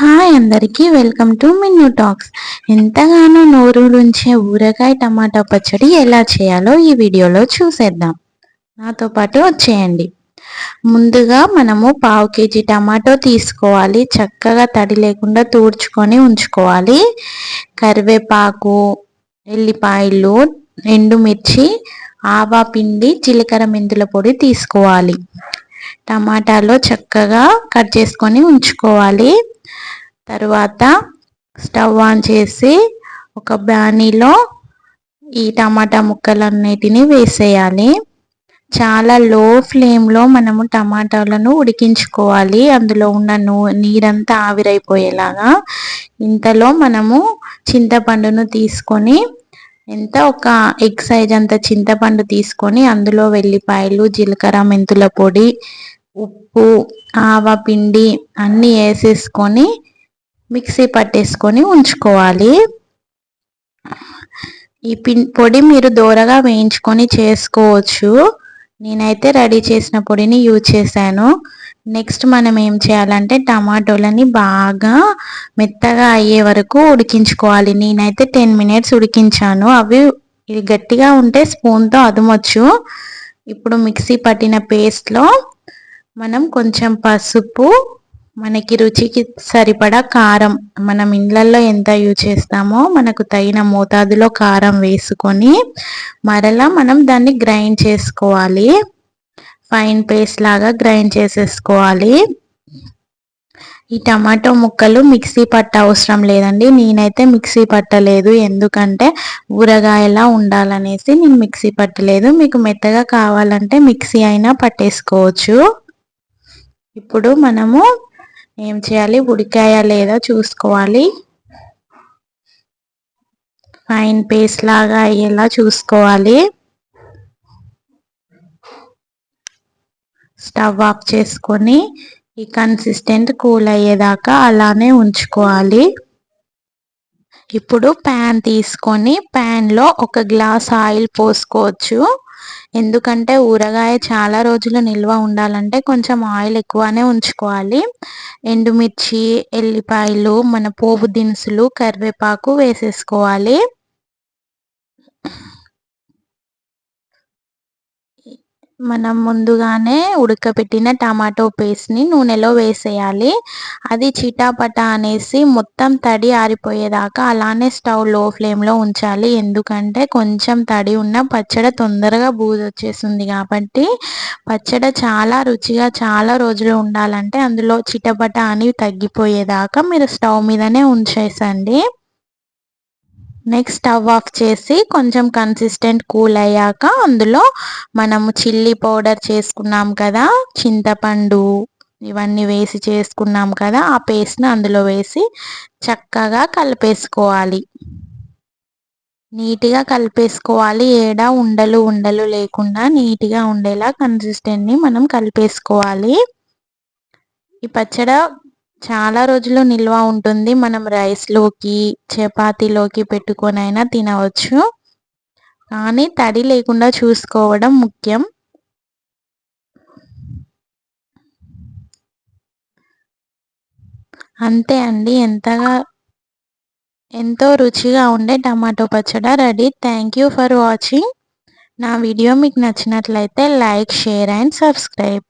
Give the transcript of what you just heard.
Hi అందరికీ welcome to Minnu talks. ఎంతగానో నోరు నుంచే ఊరగాయ టమాటా పచ్చడి ఎలా చేయాలో ఈ వీడియోలో చూసేద్దాం. నాతో పాటు వచ్చేయండి. ముందుగా మనము పావు కేజీ టమాటో తీసుకోవాలి. చక్కగా తడి లేకుండా తూడ్చుకొని ఉంచుకోవాలి. కరివేపాకు ఎల్లిపాయలు ఎండుమిర్చి ఆవా పిండి జీలకర్ర మెంతుల పొడి తీసుకోవాలి. టమాటాలో చక్కగా కట్ చేసుకొని ఉంచుకోవాలి. తర్వాత స్టవ్ ఆన్ చేసి ఒక బ్యానీలో ఈ టమాటా ముక్కలన్నిటిని వేసేయాలి. చాలా లో ఫ్లేమ్లో మనము టమాటాలను ఉడికించుకోవాలి. అందులో ఉన్న నూ నీరంతా ఆవిరైపోయేలాగా ఇంతలో మనము చింతపండును తీసుకొని ఎంత ఒక ఎగ్ సైజ్ అంత చింతపండు తీసుకొని అందులో వెల్లిపాయలు జీలకర్ర మెంతుల పొడి ఉప్పు ఆవ పిండి అన్నీ వేసేసుకొని మిక్సీ పట్టేసుకొని ఉంచుకోవాలి. ఈ పిన్ పొడి మీరు దూరగా వేయించుకొని చేసుకోవచ్చు. నేనైతే రెడీ చేసిన పొడిని యూజ్ చేశాను. నెక్స్ట్ మనం ఏం చేయాలంటే టమాటోలని బాగా మెత్తగా అయ్యే వరకు ఉడికించుకోవాలి. నేనైతే టెన్ మినిట్స్ ఉడికించాను. అవి గట్టిగా ఉంటే స్పూన్తో అదుమొచ్చు. ఇప్పుడు మిక్సీ పట్టిన పేస్ట్లో మనం కొంచెం పసుపు మనకి రుచికి సరిపడా కారం. మనం ఇండ్లల్లో ఎంత యూజ్ చేస్తామో మనకు తగిన మోతాదులో కారం వేసుకొని మరలా మనం దాన్ని గ్రైండ్ చేసుకోవాలి. ఫైన్ పేస్ట్ లాగా గ్రైండ్ చేసేసుకోవాలి. ఈ టమాటో ముక్కలు మిక్సీ పట్ట అవసరం లేదండి. నేనైతే మిక్సీ పట్టలేదు ఎందుకంటే ఊరగాయలా ఉండాలనేసి నేను మిక్సీ పట్టలేదు మీకు మెత్తగా కావాలంటే మిక్సీ అయినా పట్టేసుకోవచ్చు. ఇప్పుడు మనము ఏం చేయాలి? ఉడికాయా లేదా చూసుకోవాలి. ఫైన్ పేస్ట్ లాగా అయ్యేలా చూసుకోవాలి. స్టవ్ ఆఫ్ చేసుకొని ఈ కన్సిస్టెంట్ కూల్ అయ్యేదాకా అలానే ఉంచుకోవాలి. ఇప్పుడు ప్యాన్ తీసుకొని ప్యాన్లో ఒక గ్లాస్ ఆయిల్ పోసుకోవచ్చు. ఎందుకంటే ఊరగాయ చాలా రోజులు నిల్వ ఉండాలంటే కొంచెం ఆయిల్ ఎక్కువనే ఉంచుకోవాలి. ఎండుమిర్చి ఎల్లిపాయలు మన పోపు దినుసులు కరివేపాకు వేసేసుకోవాలి. మనం ముందుగానే ఉడకబెట్టిన టమాటో పేస్ట్ని నూనెలో వేసేయాలి. అది చిటాపట అనేసి మొత్తం తడి ఆరిపోయేదాకా అలానే స్టవ్లో ఫ్లేమ్లో ఉంచాలి. ఎందుకంటే కొంచెం తడి ఉన్న పచ్చడి తొందరగా బూజు వచ్చేసింది కాబట్టి పచ్చడి చాలా రుచిగా చాలా రోజులు ఉండాలంటే అందులో చిటపట అని తగ్గిపోయేదాకా మీరు స్టవ్ మీదనే ఉంచేసండి. నెక్స్ట్ స్టవ్ ఆఫ్ చేసి కొంచెం కన్సిస్టెంట్ కూల్ అయ్యాక అందులో మనము చిల్లీ పౌడర్ చేసుకున్నాం కదా చింతపండు ఇవన్నీ వేసి చేసుకున్నాం కదా ఆ పేస్ట్ని అందులో వేసి చక్కగా కలిపేసుకోవాలి. నీట్గా కలిపేసుకోవాలి. ఏడా ఉండలు ఉండలు లేకుండా నీట్గా ఉండేలా కన్సిస్టెంట్ని మనం కలిపేసుకోవాలి. ఈ పచ్చడ చాలా రోజులు నిల్వ ఉంటుంది. మనం రైస్లోకి చపాతీలోకి పెట్టుకొనైనా తినవచ్చు. కానీ తడి లేకుండా చూసుకోవడం ముఖ్యం. అంతే అండి. ఎంతగా ఎంతో రుచిగా ఉండే టమాటో పచ్చడ ready. Thank you for watching నా వీడియో మీకు నచ్చినట్లయితే లైక్ షేర్ అండ్ సబ్స్క్రైబ్.